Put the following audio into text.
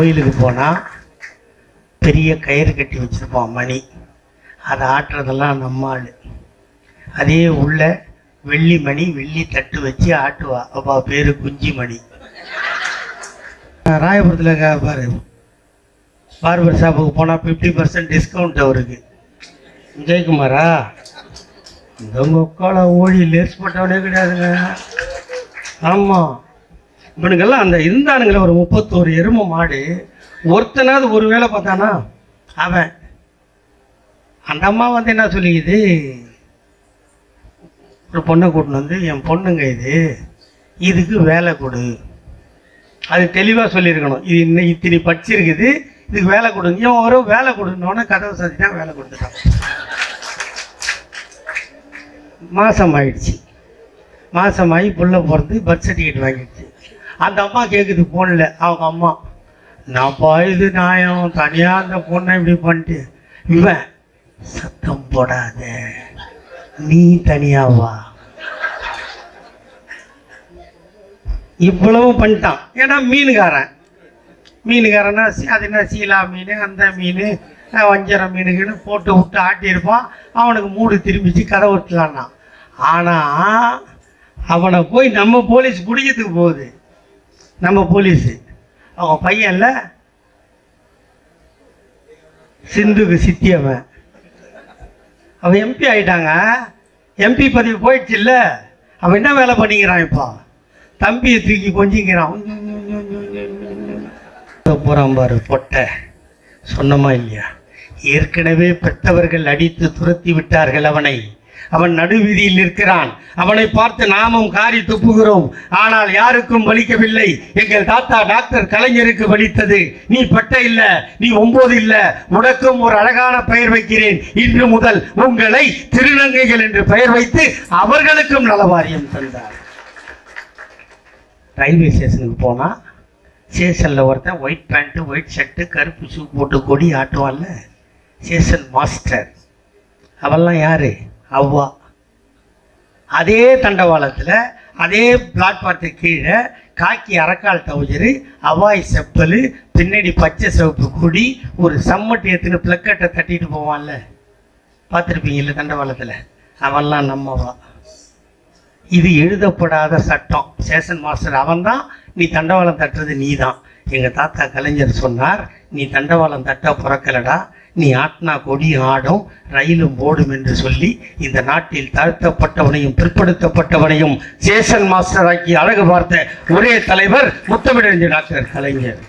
கோயிலுக்கு போனால் பெரிய கயிறு கட்டி வச்சுருப்பான் மணி. அதை ஆட்டுறதெல்லாம் நம்ம ஆள். அதே உள்ள வெள்ளி மணி வெள்ளி தட்டு வச்சு ஆட்டுவா. அப்பா பேர் குஞ்சி மணி. ராயபுரத்தில் பாரு. பார்பர் ஷாப்புக்கு போனால் ஃபிஃப்டி பர்சன்ட் டிஸ்கவுண்ட் அவருக்கு. ஜெயக்குமாரா? இந்த முக்கால ஓடி லேஸ் போட்டவனே கிடையாதுங்க. ஆமாம் இவனுங்கெல்லாம் அந்த இருந்தானுங்களே ஒரு முப்பத்தோரு எருமை மாடு. ஒருத்தனாவது ஒரு வேலை பார்த்தானா? அவன். அந்த அம்மா வந்து என்ன சொல்லிக்குது? ஒரு பொண்ணை கூட்டின்னு வந்து என் பொண்ணுங்க இது. இதுக்கு வேலை கொடு. அது தெளிவாக சொல்லியிருக்கணும். இது இன்னும் இத்தனை படிச்சிருக்குது. இதுக்கு வேலை கொடுங்க. இவன் ஒரு வேலை கொடுன்னோடனே கதவை சாத்தினா வேலை கொடுத்துட்டான். மாதம் ஆயிடுச்சு. மாதமாகி புள்ள பிறந்து பர்த் சர்டிஃபிகேட் வாங்கிடுச்சு. அந்த அம்மா கேட்குது ஃபோனில் அவங்க அம்மா நான் இது நியாயம் தனியாக அந்த பொண்ணை இப்படி பண்ணிட்டு இவன் சத்தம் போடாத. நீ தனியாவா இவ்வளவு பண்ணிட்டான். ஏன்னா மீனுக்காரன் மீனுக்காரன்னா அது என்ன சீலா மீன் அந்த மீன் வஞ்சர மீனுக்குன்னு போட்டு விட்டு ஆட்டியிருப்பான் அவனுக்கு மூடு திரும்பிச்சு கதை விட்டுலான்னா ஆனால் அவனை போய் நம்ம போலீஸ் பிடிக்கிறதுக்கு போகுது. நம்ம போலீஸு. அவன் பையன்ல சிந்துக்கு சித்தி அவன் அவன் எம்பி ஆயிட்டாங்க. எம்பி பதவி போயிடுச்சு இல்லை. அவன் என்ன வேலை பண்ணிக்கிறான் இப்போ? தம்பியை தூக்கி கொஞ்சிக்கிறான். போகிறான் பாரு பொட்டை. சொன்னமா இல்லையா? ஏற்கனவே பெற்றவர்கள் அடித்து துரத்தி விட்டார்கள் அவனை. அவன் நடுவீதியில் நிற்கிறான். அவனை பார்த்து நாமும் காரி துப்புகிறோம். ஆனால் யாருக்கும் வலிக்கவில்லை. எங்கள் தாத்தா டாக்டர் கலைஞருக்கு வலித்தது. நீ பட்ட இல்ல நீ ஒன்பது இல்ல. உனக்கும் ஒரு அழகான பெயர் வைக்கிறேன். இன்று முதல் உங்களை திருநங்கைகள் என்று பெயர் வைத்து அவர்களுக்கும் நலவாரியம் தந்தார். ரயில்வே ஸ்டேஷனுக்கு போனா ஸ்டேஷனில் ஒருத்தன் ஒயிட் பேண்ட்டு ஒயிட் ஷர்ட்டு கருப்பு ஷூ போட்டு கொடி ஆட்டுவான்ல. Station master. அவெல்லாம் யாரு? அவ்வா. அதே தண்டவாளத்தில் அதே பிளாட்பாரத்துக்கு கீழே காக்கி அரக்கால் டவுஜரு அவாய் செப்பல் பின்னாடி பச்சை சிவப்பு கொடி ஒரு சம்மட்டி எடுத்துன்னு பிளக்கட்டை தட்டிட்டு போவான்ல. பார்த்துருப்பீங்கல்ல தண்டவாளத்தில்? அவன்லாம் நம்மவா. இது எழுதப்படாத சட்டம். சேஷன் மாஸ்டர் அவன்தான் நீ தண்டவாளம் தட்டுறது நீ தான் எங்கள் தாத்தா கலைஞர் சொன்னார் நீ தண்டவாளம் தட்ட பிறக்கலடா நீ ஆட்டினா கொடி ஆடும் ரயிலும் ஓடும் என்று சொல்லி இந்த நாட்டில் தாழ்த்தப்பட்டவனையும் பிற்படுத்தப்பட்டவனையும் சேஷன் மாஸ்டராக்கி அழகு பார்த்த ஒரே தலைவர் முத்தமிழறிஞர் டாக்டர் கலைஞர்.